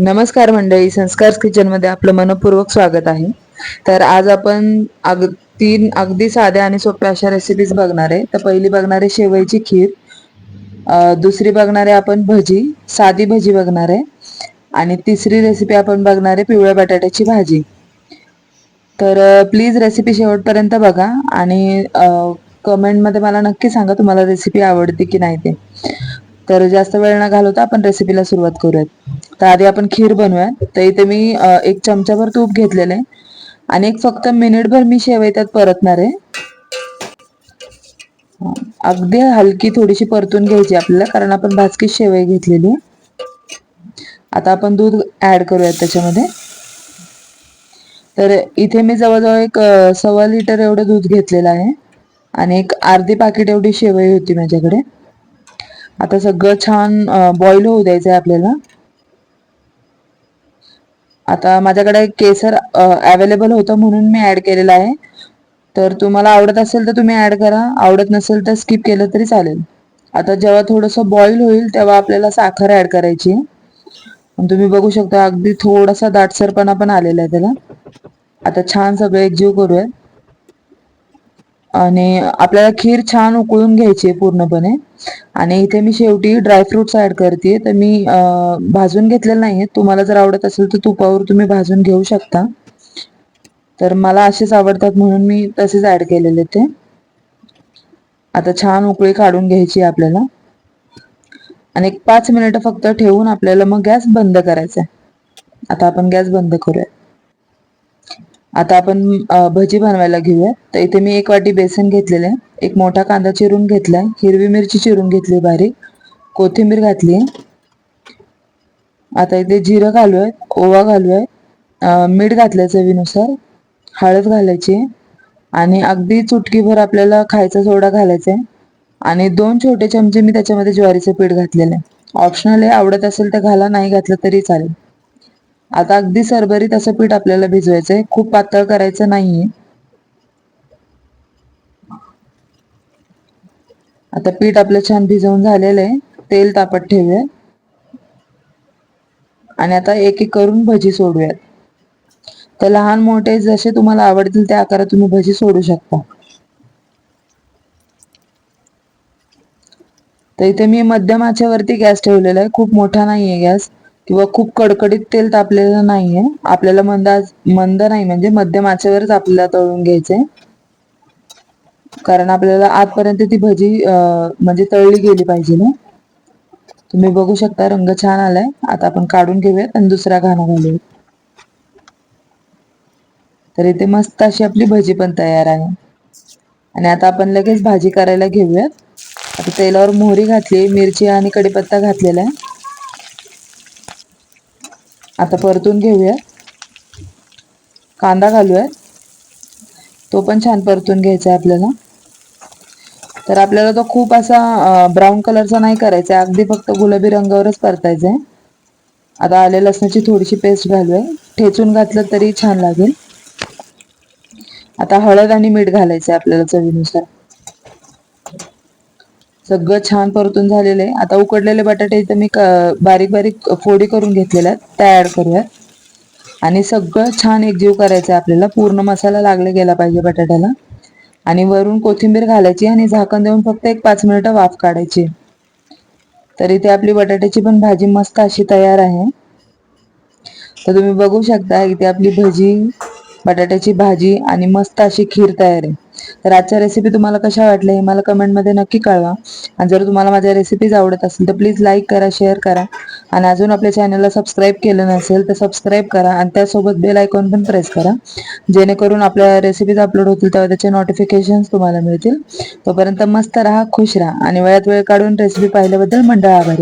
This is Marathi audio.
नमस्कार मंडळी संस्कार किचनमध्ये आपलं मनपूर्वक स्वागत आहे. तर आज आपण अग तीन अगदी साध्या आणि सोप्या अशा रेसिपीज बघणार आहे. तर पहिली बघणार आहे शेवईची खीर. दुसरी बघणार आहे आपण भजी साधी भजी बघणार आहे. आणि तिसरी रेसिपी आपण बघणार आहे पिवळ्या बटाट्याची भाजी. तर प्लीज रेसिपी शेवटपर्यंत बघा आणि कमेंटमध्ये मला नक्की सांगा तुम्हाला रेसिपी आवडते की नाही ते. तर जास्त वेळ न घालवता आपण रेसिपीला सुरुवात करूयात. तर आधी आपण खीर बनवूया तर इथे मी एक चमचाभर तूप घेतलेलं आहे. आणि एक फक्त मिनिटभर मी शेवई त्यात परतणार आहे. अगदी हलकी थोडीशी परतून घ्यायची आपल्याला कारण आपण भाजकी शेवई घेतलेली आहे. आता आपण दूध ऍड करूयात त्याच्यामध्ये. तर इथे मी जवळजवळ एक सव्वा लिटर एवढं दूध घेतलेलं आहे. आणि एक अर्धी पाकिट एवढी शेवई होती माझ्याकडे. आता सगळं छान बॉईल होऊ द्यायचं आहे आपल्याला. आता माझ्याकडे केसर अवेलेबल होतं म्हणून मी ऍड केलेलं आहे. तर तुम्हाला आवडत असेल तर तुम्ही ऍड करा. आवडत नसेल तर स्किप केलं तरी चालेल. आता जेव्हा थोडंसं बॉईल होईल तेव्हा आपल्याला साखर ऍड करायची आहे. तुम्ही बघू शकता अगदी थोडासा दाटसरपणा पण आलेला आहे त्याला. आता छान सगळं एकजीव करूयात. आणि आपल्याला खीर छान उकळून घ्यायची आहे पूर्णपणे. आणि इथे मी शेवटी ड्रायफ्रुट्स ऍड करते तर मी भाजून घेतलेलं नाही तुम्हाला जर आवडत असेल तर तुपावर तुम्ही भाजून घेऊ शकता. तर मला असेच आवडतात म्हणून मी तसेच ऍड केलेले ते. आता छान उकळी काढून घ्यायची आहे आपल्याला. आणि एक पाच मिनिटं फक्त ठेवून आपल्याला मग गॅस बंद करायचा आहे. आता आपण गॅस बंद करूया. आता आपण भजी बनवायला घेऊया. तर इथे मी एक वाटी बेसन घेतलेलं आहे. एक मोठा कांदा चिरून घेतलाय. हिरवी मिरची चिरून घेतली बारीक. कोथिंबीर घातली आता इथे जिरं घालूयात ओवा घालू आहे मीठ घातलंय चवीनुसार. हळद घालायची आणि अगदी चुटकीभर आपल्याला खायचा सोडा घालायचा आहे. आणि दोन छोटे चमचे मी त्याच्यामध्ये ज्वारीचं पीठ घातलेलं आहे. ऑप्शनल आहे आवडत असेल तर घाला नाही घातलं तरी चालेल. आता अगदी सरभरीत असं पीठ आपल्याला भिजवायचंय. खूप पातळ करायचं नाहीये. आता पीठ आपलं छान भिजवून झालेलं आहे. तेल तापत ठेवूया. आणि आता एक एक करून भजी सोडूयात. तर लहान मोठे जसे तुम्हाला आवडतील त्या आकारात तुम्ही भजी सोडू शकता. तर इथे मी मध्यम आचेवरती गॅस ठेवलेला आहे. खूप मोठा नाहीये गॅस. किंवा खूप कडकडीत तेल तापलेलं नाहीये. आपल्याला मंद मंद नाही म्हणजे मध्यम आचेवरच आपल्याला तळून घ्यायचंय. कारण आपल्याला आतपर्यंत ती भजी म्हणजे तळली गेली पाहिजे ना. तुम्ही बघू शकता रंग छान आलाय. आता आपण काढून घेऊयात आणि दुसरा घाणा घालूयात. तर इथे मस्त अशी आपली भजी पण तयार आहे. आणि आता आपण लगेच भाजी करायला घेऊयात. आता तेलावर मोहरी घातली मिरची आणि कडीपत्ता घातलेला आहे. आता परतून घेऊयात कांदा घालूयात. तो पण छान परतून घ्यायचा आहे आपल्याला. तर आपल्याला तो खूप असा ब्राऊन कलरचा नाही करायचा आहे अगदी फक्त गुलाबी रंगावरच परतायचा आहे आता आले लसणाची थोडीशी पेस्ट घालूया. ठेचून घातलं तरी छान लागेल. आता हळद आणि मीठ घालायचं आहे आपल्याला चवीनुसार. सगळं छान परतून झालेलं आहे. आता उकडलेले बटाटे इथं मी क- बारीक बारीक फोडी करून घेतलेल्या आहेत. त्या करूयात. आणि सगळं छान एकजीव करायचं आहे आपल्याला. पूर्ण मसाला लागला गेला पाहिजे बटाट्याला. आणि वरून कोथिंबीर घालायची आणि झाकण देऊन फक्त एक पाच मिनिटं वाफ काढायची. तर इथे आपली बटाट्याची पण भाजी मस्त अशी तयार आहे. तर तुम्ही बघू शकता इथे आपली भजी बटाट्याची भाजी आणि मस्त अशी खीर तयार आहे. तर आजच्या रेसिपी तुम्हाला कशा वाटल्या हे मला कमेंटमध्ये नक्की कळवा. आणि जर तुम्हाला माझ्या रेसिपीज आवडत असेल तर प्लीज लाईक करा शेअर करा. आणि अजून आपल्या चॅनलला सबस्क्राईब केलं नसेल तर सबस्क्राईब करा आणि त्यासोबत बेल आयकॉन पण प्रेस करा. जेणेकरून आपल्या रेसिपीज अपलोड होतील तेव्हा त्याचे नोटिफिकेशन तुम्हाला मिळतील. तोपर्यंत मस्त राहा खुश राहा आणि वेळात वेळ काढून रेसिपी पाहिल्याबद्दल मंडळ आभारी